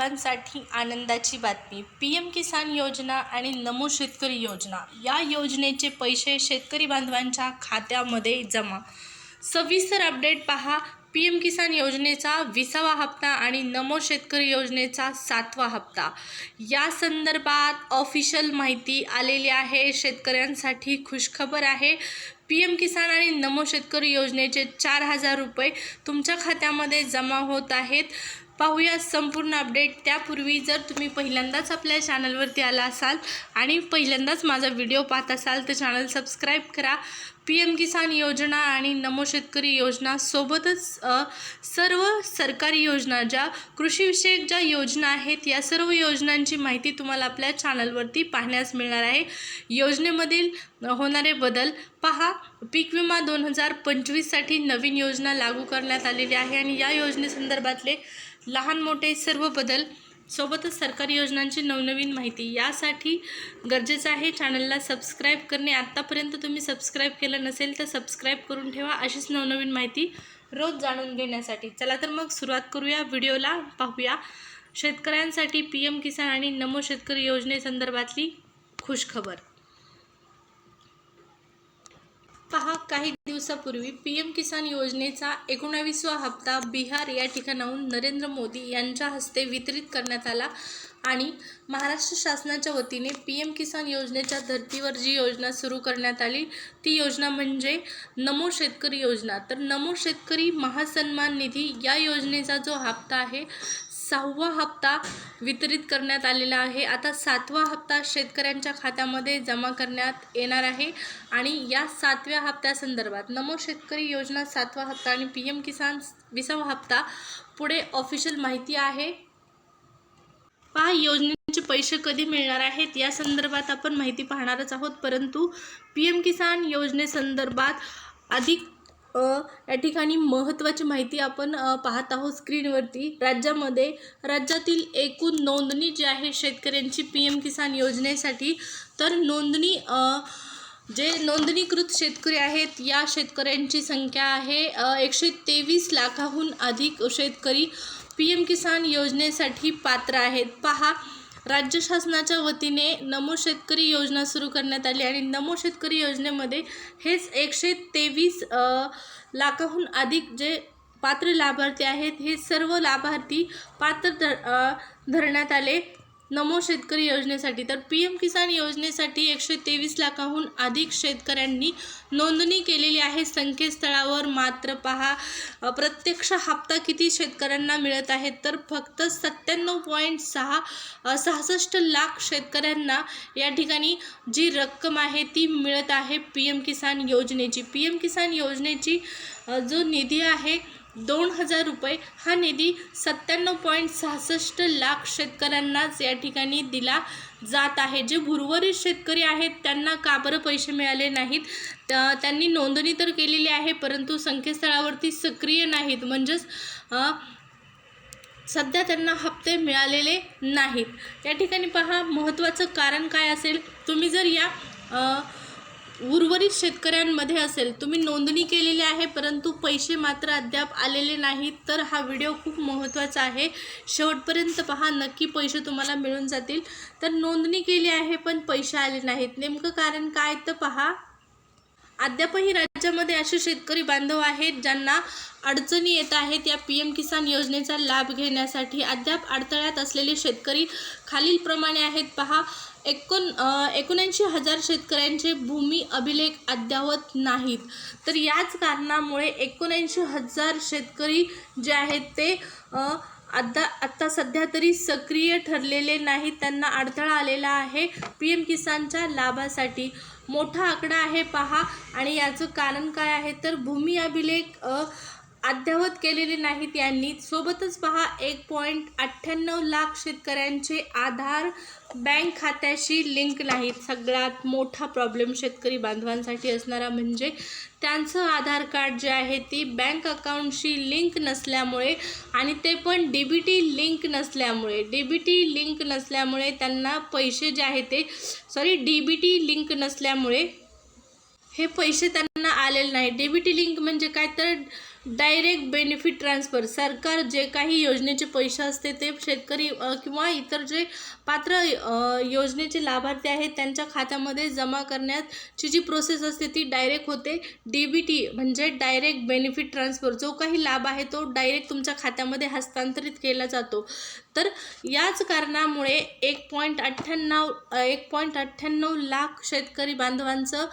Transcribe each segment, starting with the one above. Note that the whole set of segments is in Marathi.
सर्वांसाठी आनंदाची बातमी. पी एम किसान योजना आणि नमो शेतकरी योजना. या योजनेचे पैसे शेतकरी बांधवांच्या खात्यामध्ये जमा. सविस्तर अपडेट पहा. पी एम किसान योजनेचा विसावा हप्ता आणि नमो शेतकरी योजनेचा सातवा हप्ता. या संदर्भात ऑफिशियल माहिती आलेली आहे. शेतकऱ्यांसाठी खुशखबर आहे. पी एम किसान आणि नमो शेतकरी योजनेचे चार हजार रुपये तुमच्या खात्यामध्ये जमा होत आहेत. पाहूया संपूर्ण अपडेट त्यापूर्वी जर तुम्ही पहिल्यांदाच आपल्या चॅनलवरती आला असाल आणि पहिल्यांदाच माझा व्हिडिओ पाहत असाल तर चॅनल सबस्क्राईब करा. पी एम किसान योजना आणि नमो शेतकरी योजना सोबतच सर्व सरकारी योजना ज्या कृषीविषयक ज्या योजना आहेत या सर्व योजनांची माहिती तुम्हाला आपल्या चॅनलवरती पाहण्यास मिळणार आहे. योजनेमधील होणारे बदल पहा. पीक विमा दोन हजार पंचवीससाठी नवीन योजना लागू करण्यात आलेली आहे आणि या योजनेसंदर्भातले लहान मोठे सर्व बदल सोबतच सरकारी योजनांची नवनवीन माहिती यासाठी गरजेचं आहे. चॅनलला सबस्क्राईब करणे आत्तापर्यंत तुम्ही सबस्क्राईब केलं नसेल तर सबस्क्राईब करून ठेवा अशीच नवनवीन माहिती रोज जाणून घेण्यासाठी. चला तर मग सुरुवात करूया. व्हिडिओला पाहूया. शेतकऱ्यांसाठी पी एम किसान आणि नमो शेतकरी योजनेसंदर्भातली खुशखबर. पहा काही दिवसापूर्वी पी एम किसान योजनेचा एकोणावीसवा हप्ता बिहार या ठिकाणाहून नरेंद्र मोदी यांच्या हस्ते वितरित करण्यात आला आणि महाराष्ट्र शासनाच्या वतीने पी एम किसान योजनेच्या धर्तीवर जी योजना सुरू करण्यात आली ती योजना म्हणजे नमो शेतकरी योजना. तर नमो शेतकरी महासन्मान निधी या योजनेचा जो हप्ता आहे सहावा हप्ता वितरित करण्यात आलेला आहे. आता सातवा हप्ता शेतकऱ्यांच्या खात्यामध्ये जमा करण्यात येणार आहे आणि या सातव्या हप्त्यासंदर्भात नमो शेतकरी योजना सातवा हप्ता आणि पी एम किसान विसावा हप्ता पुढे ऑफिशियल माहिती आहे. पहा योजनेचे पैसे कधी मिळणार आहेत? या संदर्भात आपण माहिती पाहणारच आहोत. परंतु पी एम किसान योजनेसंदर्भात अधिक या ठिकाणी महत्त्वाची माहिती आपण पाहत आहोत स्क्रीनवरती. राज्यामध्ये राज्यातील एकूण नोंदणी जी आहे शेतकऱ्यांची पी एम किसान योजनेसाठी तर नोंदणी जे नोंदणीकृत शेतकरी आहेत या शेतकऱ्यांची संख्या आहे एकशे तेवीस लाखाहून अधिक शेतकरी पी एम किसान योजनेसाठी पात्र आहेत. पहा राज्य शासनाच्या वतीने नमो शेतकरी योजना सुरू करण्यात आली आणि नमो शेतकरी योजनेमध्ये हेच एकशे तेवीस लाखाहून अधिक जे पात्र लाभार्थी आहेत हे सर्व लाभार्थी पात्र धर धरण्यात आले. नमो शेतकरी योजनेसाठी. तर पी एम किसान योजनेसाठी एकशे तेवीस लाखाहून अधिक शेतकऱ्यांनी नोंदणी केलेली आहे. संकेतस्थळावर मात्र पहा प्रत्यक्ष हप्ता किती शेतकऱ्यांना मिळत आहे तर फक्त सत्त्याण्णव पॉईंट सहा सहासष्ट लाख शेतकऱ्यांना या ठिकाणी जी रक्कम आहे ती मिळत आहे पी एम किसान योजनेची. पी एम किसान योजनेची जो निधी आहे दोन हजार रुपये हा निधी सत्त्याण्णव पॉईंट सहासष्ट लाख शेतकऱ्यांनाच या ठिकाणी दिला जात आहे. जे उर्वरित शेतकरी आहेत त्यांना का बरं पैसे मिळाले नाहीत? त्यांनी नोंदणी तर केलेली आहे परंतु संकेतस्थळावरती सक्रिय नाहीत. म्हणजेच सध्या त्यांना हप्ते मिळालेले नाहीत. या ठिकाणी पहा महत्त्वाचं कारण काय असेल? तुम्ही जर या उर्वरित शेतकऱ्यांमध्ये असेल तुम्ही नोंदणी केलेली आहे परंतु पैसे मात्र अद्याप आलेले नाहीत तर हा व्हिडिओ खूप महत्त्वाचा आहे. शेवटपर्यंत पहा नक्की पैसे तुम्हाला मिळून जातील. तर नोंदणी केली आहे पण पैसे आले नाहीत. नेमकं कारण काय? तर पहा अद्यापही राज्यामध्ये असे शेतकरी बांधव आहेत ज्यांना अडचणी येत आहेत. या पी एम किसान योजनेचा लाभ घेण्यासाठी अद्याप अडथळ्यात असलेले शेतकरी खालीलप्रमाणे आहेत. पहा एकोण एकोणऐंशी हजार शेतकऱ्यांचे भूमी अभिलेख अद्यावत नाहीत. तर याच कारणामुळे एकोणऐंशी हजार शेतकरी जे आहेत ते आता आत्ता सध्या तरी सक्रिय ठरलेले नाहीत त्यांना अडथळा आलेला आहे. पी एम किसानच्या लाभासाठी मोठा आकडा आहे पहा. आणि याचं कारण काय आहे? तर भूमी अभिलेख अद्यावत केलेले नाहीत यांनी. सोबतच पहा एक पॉईंट अठ्ठ्याण्णव लाख शेतकऱ्यांचे आधार बँक खात्याशी लिंक नाहीत. सगळ्यात मोठा प्रॉब्लेम शेतकरी बांधवांसाठी असणारा म्हणजे त्यांचं आधार कार्ड जे आहे ती बँक अकाउंटशी लिंक नसल्यामुळे आणि ते पण डी बी टी लिंक नसल्यामुळे. डी बी टी लिंक नसल्यामुळे त्यांना पैसे जे आहे ते sorry D B T link नसल्यामुळे हे पैसे त्यांना आलेले नाही. डी बी टी लिंक म्हणजे काय? तर डायरेक्ट बेनिफिट ट्रान्सफर. सरकार जे काही योजनेचे पैसे असते ते शेतकरी किंवा इतर जे पात्र योजनेचे लाभार्थी आहेत त्यांच्या खात्यामध्ये जमा करण्याची जी प्रोसेस असते ती डायरेक्ट होते. डी बी टी म्हणजे डायरेक्ट बेनिफिट ट्रान्सफर जो काही लाभ आहे तो डायरेक्ट तुमच्या खात्यामध्ये हस्तांतरित केला जातो. तर याच कारणामुळे एक पॉईंट अठ्ठ्याण्णव एक पॉईंट अठ्ठ्याण्णव लाख शेतकरी बांधवांचं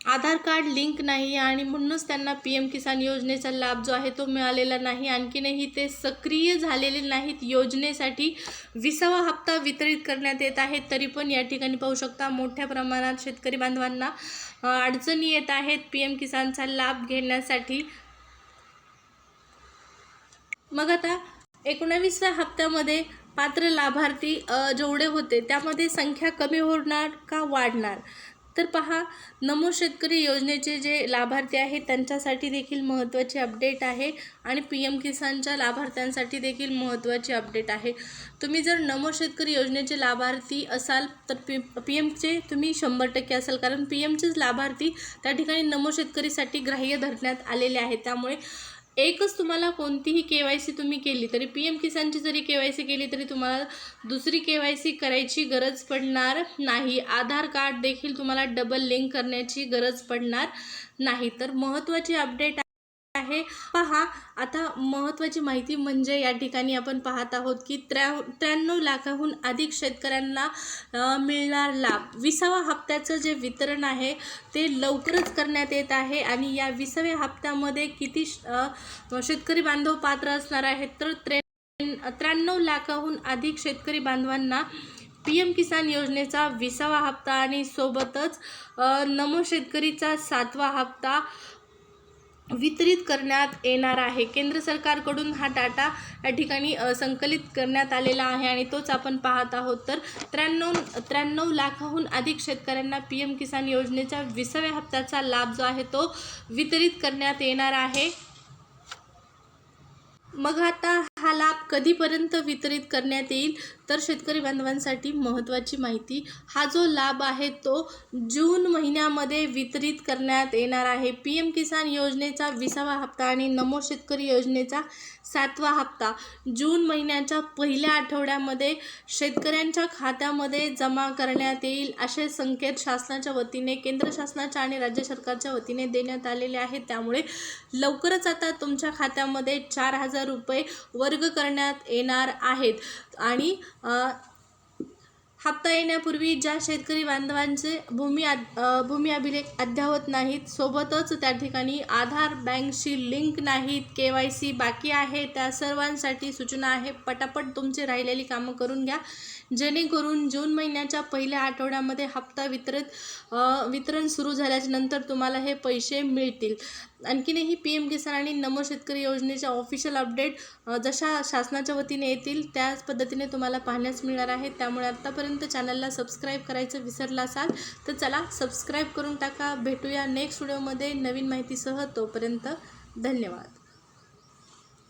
आधार कार्ड लिंक नाही आणि म्हणूनच त्यांना पी एम किसान योजनेचा लाभ जो आहे तो मिळालेला नाही. आणखीनही ते सक्रिय झालेले नाहीत. योजनेसाठी विसावा हप्ता वितरित करण्यात येत आहे. तरी पण या ठिकाणी पाहू शकता मोठ्या प्रमाणात शेतकरी बांधवांना अडचणी येत आहेत. पी एम किसानचा लाभ घेण्यासाठी मग आता एकोणावीसव्या हप्त्यामध्ये पात्र लाभार्थी जेवढे होते त्यामध्ये संख्या कमी होणार का वाढणार? तर पहा नमो शेतकरी योजनेचे जे लाभार्थी आहेत त्यांच्यासाठी देखील महत्त्वाची अपडेट आहे आणि पी एम किसानच्या लाभार्थ्यांसाठी देखील महत्त्वाची अपडेट आहे. तुम्ही जर नमो शेतकरी योजनेचे लाभार्थी असाल तर पी पी एमचे तुम्ही शंभर टक्के असाल कारण पी एमचेच लाभार्थी त्या ठिकाणी नमो शेतकरीसाठी ग्राह्य धरण्यात आलेले आहेत. त्यामुळे एकच तुम्हाला कोणतीही के वाय सी तुम्ही केली तरी पी एम किसानची जरी के वाय सी केली तरी तुम्हाला दुसरी के वाय सी करायची गरज पडणार नाही. आधार कार्ड देखील तुम्हाला डबल लिंक करण्याची गरज पडणार नाही. तर महत्त्वाची अपडेट आहे. पहा आता महत्त्वाची माहिती म्हणजे या ठिकाणी आपण पाहत आहोत की त्र्या त्र्याण्णव लाखाहून अधिक शेतकऱ्यांना मिळणार लाभ. विसावा हप्त्याचं जे वितरण आहे ते लवकरच करण्यात येत आहे आणि या विसाव्या हप्त्यामध्ये किती श- शेतकरी बांधव पात्र असणार आहेत? तर त्रे त्र्याण्णव लाखाहून अधिक शेतकरी बांधवांना पी एम किसान योजनेचा विसावा हप्ता आणि सोबतच नमो शेतकरीचा सातवा हप्ता वितरित करण्यात येणार आहे. केंद्र सरकारकडून हा डाटा या ठिकाणी संकलित करण्यात आलेला आहे आणि तोच आपण पाहत आहोत. तर त्र्याण्णव त्र्याण्णव लाखाहून अधिक शेतकऱ्यांना पी एम किसान योजनेच्या विसाव्या हप्त्याचा लाभ जो आहे तो वितरित करण्यात येणार आहे. मग आता हा लाभ कधीपर्यंत वितरित करण्यात येईल? तर शेतकरी बांधवांसाठी महत्त्वाची माहिती हा जो लाभ आहे तो जून महिन्यामध्ये वितरित करण्यात येणार आहे. पी एम किसान योजनेचा विसावा हप्ता आणि नमो शेतकरी योजनेचा सातवा हप्ता. जून महिन्याच्या पहिल्या आठवड्यामध्ये शेतकऱ्यांच्या खात्यामध्ये जमा करण्यात येईल असे संकेत शासनाच्या वतीने केंद्र शासनाच्या आणि राज्य सरकारच्या वतीने देण्यात आलेले आहेत. त्यामुळे लवकरच आता तुमच्या खात्यामध्ये चार हजार रुपये व वर्ग करण्यात येणार आहेत. आणि हप्ता येण्यापूर्वी ज्या शेतकरी बांधवांचे भूमी अद- भूमी अभिलेख अद्ययावत नाहीत सोबतच त्या ठिकाणी आधार बँकशी लिंक नाहीत के वाय सी बाकी आहे त्या सर्वांसाठी सूचना आहे. पटापट तुमची राहिलेली कामं करून घ्या. जेणेकरून जून महिन्याच्या पहिल्या आठवड्यामध्ये हप्ता वितरित वितरण सुरू झाल्याच्यानंतर तुम्हाला हे पैसे मिळतील. आणखीनही पी एम किसान आणि नमो शेतकरी योजनेच्या ऑफिशियल अपडेट जशा शासनाच्या वतीने येतील त्याच पद्धतीने तुम्हाला पाहण्यास मिळणार आहे. त्यामुळे आत्तापर्यंत चॅनलला सबस्क्राईब करायचं विसरला असाल तर चला सबस्क्राईब करून टाका. भेटूया नेक्स्ट व्हिडिओमध्ये नवीन माहितीसह. तोपर्यंत धन्यवाद.